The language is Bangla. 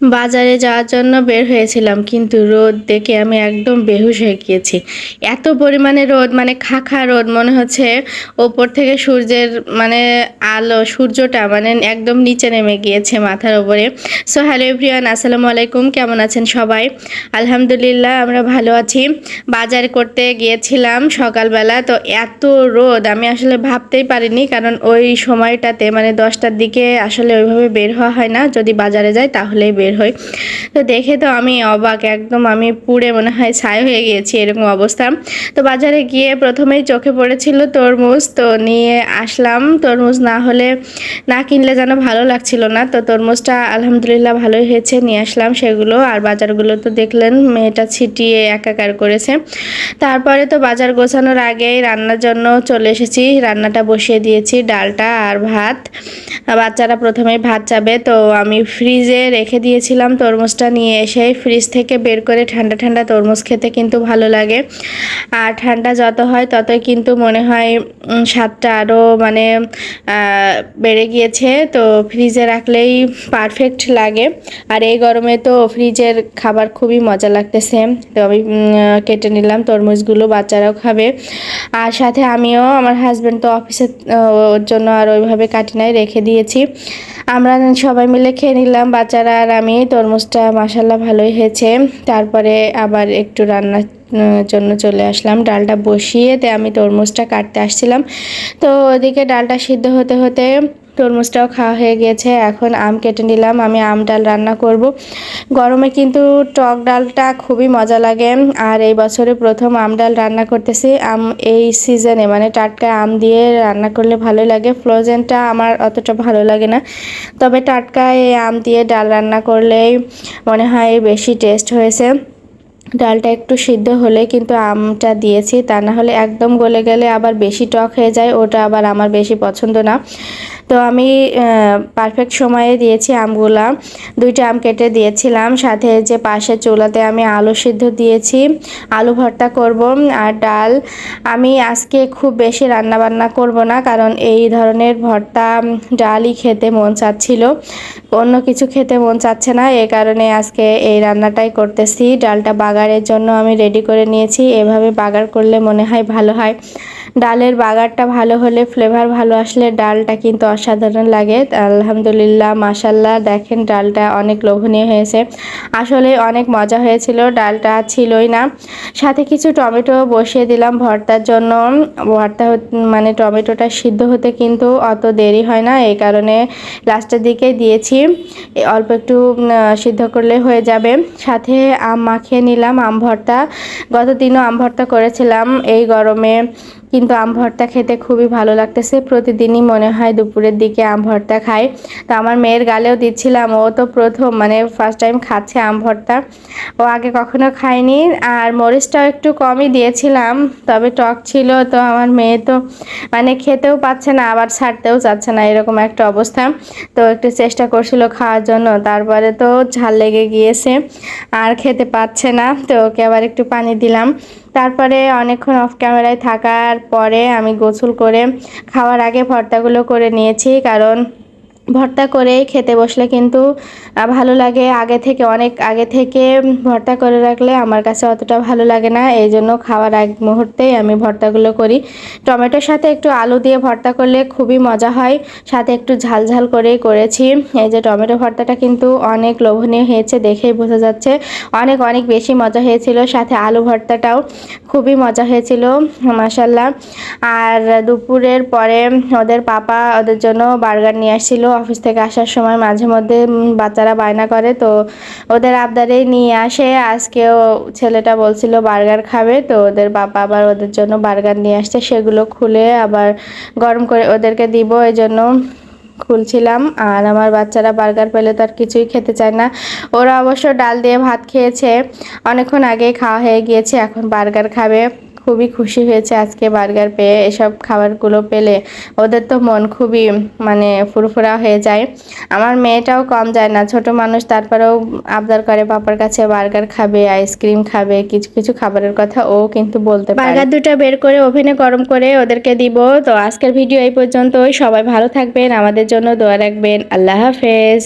বাজারে যাওয়ার জন্য বের হয়েছিলাম, কিন্তু রোদ দেখে আমি একদম বেহুশ হয়ে গিয়েছি। এত পরিমাণে রোদ মানে খাখা রোদ, মনে হচ্ছে ওপর থেকে সূর্যের মানে আলো, সূর্যটা মানে একদম নিচে নেমে গিয়েছে মাথার ওপরে। সো হ্যালো এভরিওয়ান আসসালামু আলাইকুম, কেমন আছেন সবাই? আলহামদুলিল্লাহ, আমরা ভালো আছি। বাজার করতে গিয়েছিলাম সকালবেলা, তো এত রোদ, আমি আসলে ভাবতেই পারিনি, কারণ ওই সময়টাতে মানে দশটার দিকে আসলে ওইভাবে বের হওয়া হয় না। যদি বাজারে যাই, তাহলেই বের হই। তো দেখে তো আমি অবাক, একদম আমি পুড়ে মনে হয় ছাই হয়ে গিয়েছি এরকম অবস্থা। তো বাজারে গিয়ে প্রথমেই চোখে পড়েছিল তরমুজ, তো নিয়ে আসলাম। তরমুজ না হলে না কিনলে যেন ভালো লাগছিল না। তো তরমুজটা আলহামদুলিল্লাহ ভালোই হয়েছে, নিয়ে আসলাম সেগুলো। আর বাজারগুলো তো দেখলেন, মেয়েটা ছিটিয়ে একাকার করেছে। তারপরে তো বাজার গোছানোর আগেই রান্নার জন্য চলে এসেছি। রান্নাটা বসিয়ে দিয়েছি, ডালটা আর ভাত। বাচ্চারা প্রথমেই ভাত চাবে, তো আমি ফ্রিজে রেখে দিয়েছিলাম তরমুজটা নিয়ে এসে ফ্রিজ থেকে বের করে ঠান্ডা ঠান্ডা তরমুজ খেতে কিন্তু ভালো লাগে। আর ঠান্ডা যত হয় ততই কিন্তু মনে হয় স্বাদটা আরও মানে বেড়ে গিয়েছে। তো ফ্রিজে রাখলেই পারফেক্ট লাগে। আর এই গরমে তো ফ্রিজের খাবার খুবই মজা লাগতেছে। তো আমি কেটে নিলাম তরমুজগুলো, বাচ্চারাও খাবে। আর সাথে আমিও, আমার হাজব্যান্ড তো অফিসে ওর জন্য আর ওইভাবে কাটি নাই রেখে দিয়েছি। আমরা সবাই মিলে খেয়ে নিলাম, বাচ্চারা আর আমি তরমুজটা মাসাল্লাহ ভালোই হয়েছে। তারপরে আবার একটু রান্নার জন্য চলে আসলাম। ডালটা বসিয়ে আমি তরমুজটা কাটতে আসছিলাম। তো ওদিকে ডালটা সিদ্ধ হতে হতে তরমুজটাও খাওয়া হয়ে গেছে। এখন আম কেটে নিলাম। আমি আম ডাল রান্না করব। গরমে কিন্তু টক ডালটা খুবই মজা লাগে। আর এই বছরে প্রথম আম ডাল রান্না করতেছি। আম এই সিজনে মানে টাটকা আম দিয়ে রান্না করলে ভালো লাগে। ফ্রোজেনটা আমার অতটা ভালো লাগে না। তবে টাটকা এই আম দিয়ে ডাল রান্না করলেই মনে হয় বেশি টেস্ট হয়েছে। ডালটা একটু সিদ্ধ হলে কিন্তু আমটা দিয়েছি। তা না হলে একদম গলে গেলে আবার বেশি টক হয়ে যায়। ওটা আবার আমার বেশি পছন্দ না। তো আমি পারফেক্ট সময়ে দিয়েছি আমগুলা। দুইটা আম কেটে দিয়েছিলাম, সাথে যে পাশের চুলাতে আমি আলু সিদ্ধ দিয়েছি। আলু ভর্তা করব আর ডাল। আমি আজকে খুব বেশি রান্না বান্না করব না, কারণ এই ধরনের ভর্তা ডালই খেতে মন চাচ্ছিল। অন্য কিছু খেতে মন চাচ্ছে না, এ কারণে আজকে এই রান্নাটাই করতেছি। ডালটা বাগারের জন্য আমি রেডি করে নিয়েছি, এভাবে বাগার করলে মনে হয় ভালো হয়। ডালের বাগারটা ভালো হলে ফ্লেভার ভালো আসলে ডালটা কিন্তু অসাধারণ লাগে। আলহামদুলিল্লাহ মাসাল্লাহ দেখেন, ডালটা অনেক লোভনীয় হয়েছে। আসলে অনেক মজা হয়েছিল, ডালটা ছিলই না। সাথে কিছু টমেটো বসিয়ে দিলাম ভর্তার জন্য। ভর্তা মানে টমেটোটা সিদ্ধ হতে কিন্তু অত দেরি হয় না, এই কারণে লাস্টের দিকে দিয়েছি। অল্প একটু সিদ্ধ করলে হয়ে যাবে। সাথে আম মাখিয়ে নিলাম, আম ভর্তা। গত দিনও আম ভর্তা করেছিলাম, এই গরমে। কিন্তু আম ভর্তা খেতে খুবই ভালো লাগতেছে। প্রতিদিনই মনে হয় দুপুরের দিকে আম ভর্তা খাই। তো আমার মেয়ের গালেও দিচ্ছিলাম, ও তো প্রথম মানে ফার্স্ট টাইম খাচ্ছে আম ভর্তা। ও আগে কখনো খায়নি, আর মরিচটাও একটু কমই দিয়েছিলাম, তবে টক ছিল, তো আমার মেয়ে তো মানে খেতেও পাচ্ছে না, আবার ছাড়তেও চাচ্ছে না, এরকম একটা অবস্থা। তো একটু চেষ্টা করছিল খাওয়ার জন্য, তারপরে তো ঝাল লেগে গিয়েছে, আর খেতে পাচ্ছে না, তো ওকে আবার একটু পানি দিলাম। তারপরে অনেকক্ষণ অফ ক্যামেরায় থাকার পরে আমি গোসল করে খাওয়ার আগে ভর্তাগুলো করে নিয়েছি, কারণ ভর্তা করে খেতে বসলে কিন্তু ভালো লাগে। আগে থেকে অনেক আগে থেকে ভর্তা করে রাখলে আমার কাছে অতটা ভালো লাগে না। এই জন্য খাওয়ার এক মুহূর্তেই আমি ভর্তাগুলো করি। টমেটোর সাথে একটু আলু দিয়ে ভর্তা করলে খুবই মজা হয়। সাথে একটু ঝাল ঝাল করেই করেছি। এই যে টমেটো ভর্তাটা কিন্তু অনেক লোভনীয় হয়েছে দেখেই বোঝা যাচ্ছে। অনেক অনেক বেশি মজা হয়েছিল। সাথে আলু ভর্তাটাও খুবই মজা হয়েছিল মাসাল্লাহ আর দুপুরের পরে ওদের পাপা ওদের জন্য বার্গার নিয়ে আসছিল। অফিস থেকে আসার সময় মাঝে মধ্যে বাচ্চারা বায়না করে। তো ওদের আবদারেই নিয়ে আসে। আজকেও ছেলেটা বলছিল বার্গার খাবে। তো ওদের বাবা আবার ওদের জন্য বার্গার নিয়ে আসছে। সেগুলো খুলে আবার গরম করে ওদেরকে দিব। এই জন্য খুলছিলাম। আর আমার বাচ্চারা বার্গার পেলে তো আর কিছুই খেতে চায় না। ওরা অবশ্য ডাল দিয়ে ভাত খেয়েছে। অনেকক্ষণ আগেই খাওয়া হয়ে গিয়েছে। এখন বার্গার খাবে। খুবই খুশি হয়েছে আজকে বার্গার পেয়ে এসব খাবারগুলো পেলে। ওদের তো মন খুবই মানে ফুরফুরা হয়ে যায়। আমার মেয়েটাও কম যায় না, ছোট মানুষ তারপরেও আবদার করে পাপার কাছে বার্গার খাবে, আইসক্রিম খাবে, কিছু কিছু খাবারের কথা ও কিন্তু বলতে বার্গার দুটো বের করে ওভেনে গরম করে ওদেরকে দিব। তো আজকের ভিডিও এই পর্যন্তই। সবাই ভালো থাকবেন, আমাদের জন্য দোয়া রাখবেন। আল্লাহ হাফেজ।